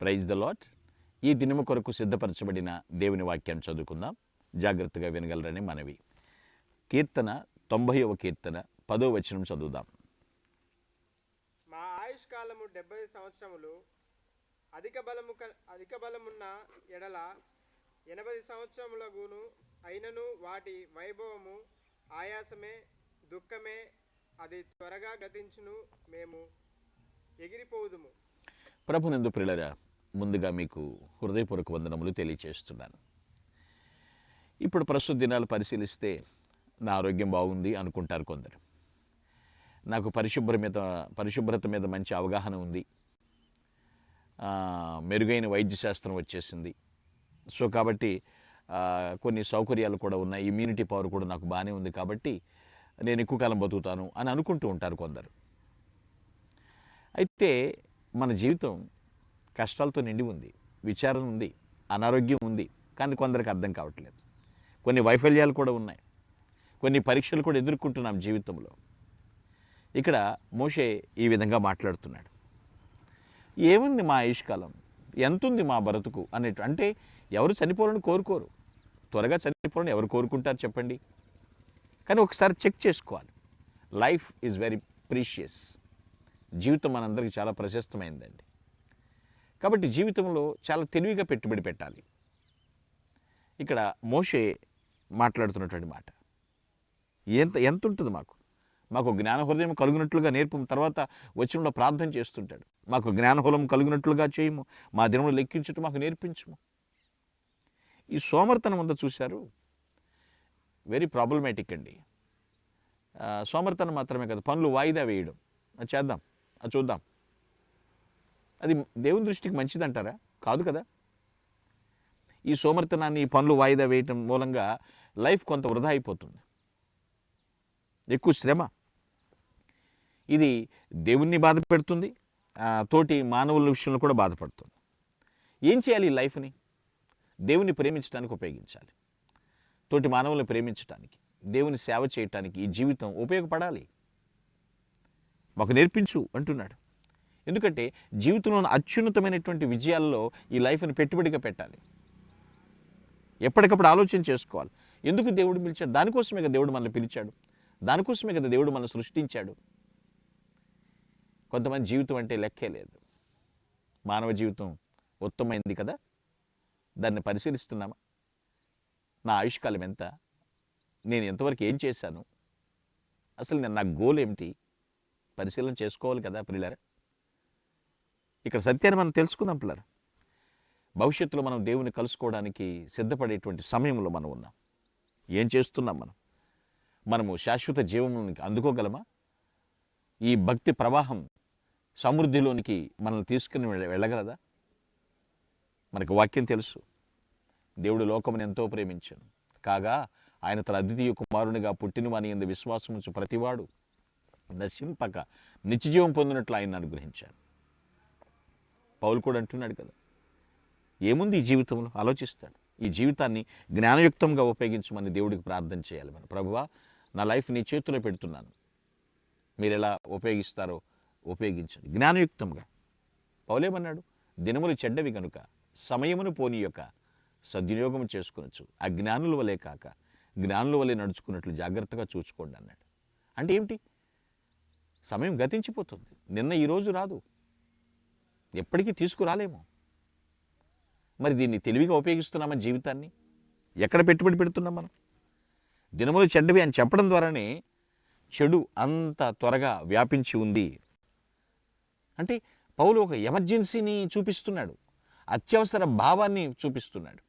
Praise the lot ఈ దినము కొరకు సిద్ధపరచబడిన దేవుని వాక్యాన్ని చదువుకుందాం. జాగ్రత్తగా వినగలరని మనవి. కీర్తన తొంభైవ కీర్తన పదో వచనం చదువుదాం. మా ఆయుష్ కాలము డెబ్బై సంవత్సరములు అధిక బలము అధిక బలమున్న ఎడల ఎనభై సంవత్సరములగును అయినను వాటి వైభవము ఆయాసమే దుఃఖమే అది త్వరగా గతించును మేము ఎగిరిపోదుము. ప్రభునందు ప్రిలరా ముందుగా మీకు హృదయపూర్వక వందనములు తెలియచేస్తున్నాను. ఇప్పుడు ప్రస్తుత దినాలు పరిశీలిస్తే నా ఆరోగ్యం బాగుంది అనుకుంటారు కొందరు. నాకు పరిశుభ్ర మీద పరిశుభ్రత మీద మంచి అవగాహన ఉంది. మెరుగైన వైద్య శాస్త్రం వచ్చేసింది. సో కాబట్టి కొన్ని సౌకర్యాలు కూడా ఉన్నాయి. ఇమ్యూనిటీ పవర్ కూడా నాకు బాగానే ఉంది కాబట్టి నేను ఎక్కువ కాలం బతుకుతాను అని అనుకుంటూ ఉంటారు కొందరు. అయితే మన జీవితం కష్టాలతో నిండి ఉంది విచారణ ఉంది అనారోగ్యం ఉంది కానీ కొందరికి అర్థం కావట్లేదు. కొన్ని వైఫల్యాలు కూడా ఉన్నాయి. కొన్ని పరీక్షలు కూడా ఎదుర్కొంటున్నాం జీవితంలో. ఇక్కడ మోషే ఈ విధంగా మాట్లాడుతున్నాడు. ఏముంది మా ఆయుష్కాలం? ఎంతుంది మా బ్రతుకు? అనేటు అంటే ఎవరు చనిపోవాలని కోరుకోరు. త్వరగా చనిపోవాలని ఎవరు కోరుకుంటారు చెప్పండి. కానీ ఒకసారి చెక్ చేసుకోవాలి. లైఫ్ ఈజ్ వెరీ ప్రీషియస్ జీవితం మనందరికీ చాలా ప్రశస్తమైందండి. కాబట్టి జీవితంలో చాలా తెలివిగా పెట్టుబడి పెట్టాలి. ఇక్కడ మోషే మాట్లాడుతున్నటువంటి మాట. ఎంత ఎంత ఉంటుంది మాకు? మాకు జ్ఞాన హృదయం కలుగునట్లుగా నేర్పు తర్వాత వచ్చినప్పుడు ప్రార్థన చేస్తుంటాడు. మాకు జ్ఞానహులం కలుగునట్లుగా చేయము మా దినములు లెక్కించుట మాకు నేర్పించము. ఈ సోమర్తనం ఉందో చూశారు? వెరీ ప్రాబ్లమేటిక్ అండి. సోమర్తనం మాత్రమే కదా పనులు వాయిదా వేయడం. అది చేద్దాం అది చూద్దాం. అది దేవుని దృష్టికి మంచిదంటారా? కాదు కదా. ఈ సోమర్తనాన్ని ఈ పనులు వాయిదా వేయటం మూలంగా లైఫ్ కొంత వృధా అయిపోతుంది. ఎక్కువ శ్రమ. ఇది దేవుణ్ణి బాధ పెడుతుంది తోటి మానవుల విషయంలో కూడా బాధపడుతుంది ఏం చేయాలి ఈ లైఫ్ని? దేవుని ప్రేమించడానికి ఉపయోగించాలి. తోటి మానవులను ప్రేమించడానికి దేవుని సేవ చేయటానికి ఈ జీవితం ఉపయోగపడాలి. మాకు నేర్పించు అంటున్నాడు. ఎందుకంటే జీవితంలో అత్యున్నతమైనటువంటి విజయాల్లో ఈ లైఫ్ని పెట్టుబడిగా పెట్టాలి. ఎప్పటికప్పుడు ఆలోచన చేసుకోవాలి. ఎందుకు దేవుడు పిలిచాడు? దానికోసమే కదా దేవుడు మనల్ని పిలిచాడు. దానికోసమే కదా దేవుడు మనల్ని సృష్టించాడు. కొంతమంది జీవితం అంటే లెక్కే లేదు. మానవ జీవితం ఉత్తమైంది కదా? దాన్ని పరిశీలిస్తున్నామా? నా ఆయుష్కాలం ఎంత? నేను ఎంతవరకు ఏం చేశాను? అసలు నేను నా గోల్ ఏమిటి? పరిశీలన చేసుకోవాలి కదా పిల్లరా ఇక్కడ సత్యాన్ని మనం తెలుసుకుందాం పిల్లలు. భవిష్యత్తులో మనం దేవుని కలుసుకోవడానికి సిద్ధపడేటువంటి సమయంలో మనం ఉన్నాం. ఏం చేస్తున్నాం మనం? మనము శాశ్వత జీవనానికి అందుకోగలమా? ఈ భక్తి ప్రవాహం సమృద్ధిలోనికి మనల్ని తీసుకుని వెళ్ళగలదా? మనకు వాక్యం తెలుసు. దేవుడు లోకమును ఎంతో ప్రేమించాను కాగా ఆయన తన అద్వితీయ కుమారునిగా పుట్టినవాని ఎందు విశ్వాసం ప్రతివాడు నశింపక నిత్యజీవం పొందినట్లు ఆయన అనుగ్రహించాను పౌలు కూడా అంటున్నాడు కదా. ఏముంది ఈ జీవితంలో? ఆలోచిస్తాడు. ఈ జీవితాన్ని జ్ఞానయుక్తంగా ఉపయోగించమని దేవుడికి ప్రార్థన చేయాలి మనం. ప్రభువా నా లైఫ్ నీ చేతిలో పెడుతున్నాను. మీరు ఎలా ఉపయోగిస్తారో ఉపయోగించండి. జ్ఞానయుక్తంగా. పౌలేమన్నాడు? దినములు చెడ్డవి కనుక సమయమును పోని యొక్క సద్వినియోగం ఆ అజ్ఞానుల వలె కాక జ్ఞానుల వలె నడుచుకున్నట్లు జాగ్రత్తగా చూసుకోండి అన్నాడు. అంటే ఏమిటి? సమయం గతించిపోతుంది. నిన్న ఈరోజు రాదు. ఎప్పటికీ తీసుకురాలేము. మరి దీన్ని తెలివిగా ఉపయోగిస్తున్నామా జీవితాన్ని? ఎక్కడ పెట్టుబడి పెడుతున్నాం మనం? దినములు చెడ్డవి అని చెప్పడం ద్వారానే చెడు అంత త్వరగా వ్యాపించి ఉంది. అంటే పౌలు ఒక ఎమర్జెన్సీని చూపిస్తున్నాడు. అత్యవసర భావాన్ని చూపిస్తున్నాడు.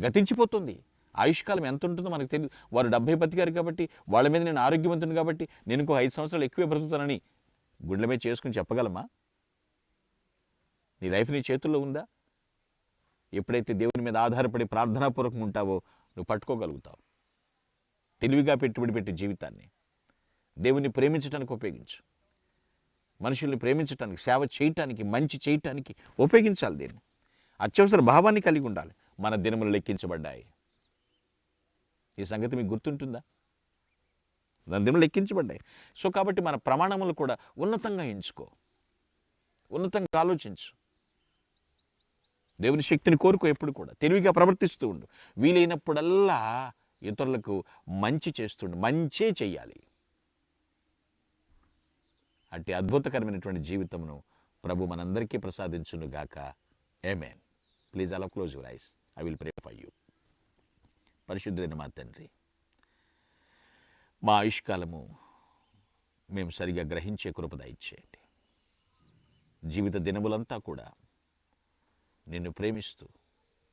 గతించిపోతుంది. ఆయుష్కాలం ఎంత ఉంటుందో మనకు తెలియదు వారు డెబ్బై బతికారు కాబట్టి వాళ్ళ మీద నేను ఆరోగ్యవంతుని కాబట్టి నేను ఇంకో ఐదు సంవత్సరాలు ఎక్కువే బ్రతుకుతానని గుండెల మీద చేసుకుని చెప్పగలమా? నీ లైఫ్ నీ చేతుల్లో ఉందా? ఎప్పుడైతే దేవుని మీద ఆధారపడి ప్రార్థనాపూర్వకం ఉంటావో నువ్వు పట్టుకోగలుగుతావు. తెలివిగా పెట్టుబడి పెట్టి జీవితాన్ని. దేవుని ప్రేమించడానికి ఉపయోగించు. మనుషుల్ని ప్రేమించడానికి సేవ చేయటానికి మంచి చేయటానికి ఉపయోగించాలి దీన్ని అత్యవసర భావాన్ని కలిగి ఉండాలి. మన దినములు లెక్కించబడ్డాయి. ఈ సంగతి మీకు గుర్తుంటుందా? దాని దినములు లెక్కించబడ్డాయి. సో కాబట్టి మన ప్రమాణములు కూడా ఉన్నతంగా ఎంచుకో. ఉన్నతంగా ఆలోచించు. దేవుని శక్తిని కోరుకో ఎప్పుడు కూడా. తెలివిగా ప్రవర్తిస్తూ ఉండు. వీలైనప్పుడల్లా ఇతరులకు మంచి చేస్తుండు మంచే చెయ్యాలి. అట్టి అద్భుతకరమైనటువంటి జీవితమును ప్రభు మనందరికీ ప్రసాదించును గాక ఏమేన్ ప్లీజ్ అలా close your eyes I will pray for you పరిశుద్ధులైన మా తండ్రి మా ఆయుష్కాలము మేము సరిగా గ్రహించే కృపద ఇచ్చేయండి జీవిత దినములంతా కూడా నిన్ను ప్రేమిస్తూ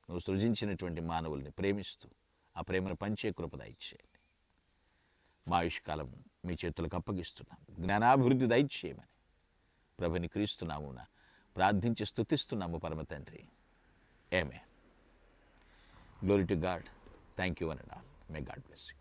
నువ్వు సృజించినటువంటి మానవుల్ని ప్రేమిస్తూ ఆ ప్రేమను పంచే కృప దయచేయండి. మా ఆయుష్కాలం మీ చేతులకు అప్పగిస్తున్నాం. జ్ఞానాభివృద్ధి దయచేయమని ప్రభుని క్రీస్తున్నామున ప్రార్థించి స్థుతిస్తున్నాము పరమ తండ్రి. Amen glory to God thank you అని all may God bless you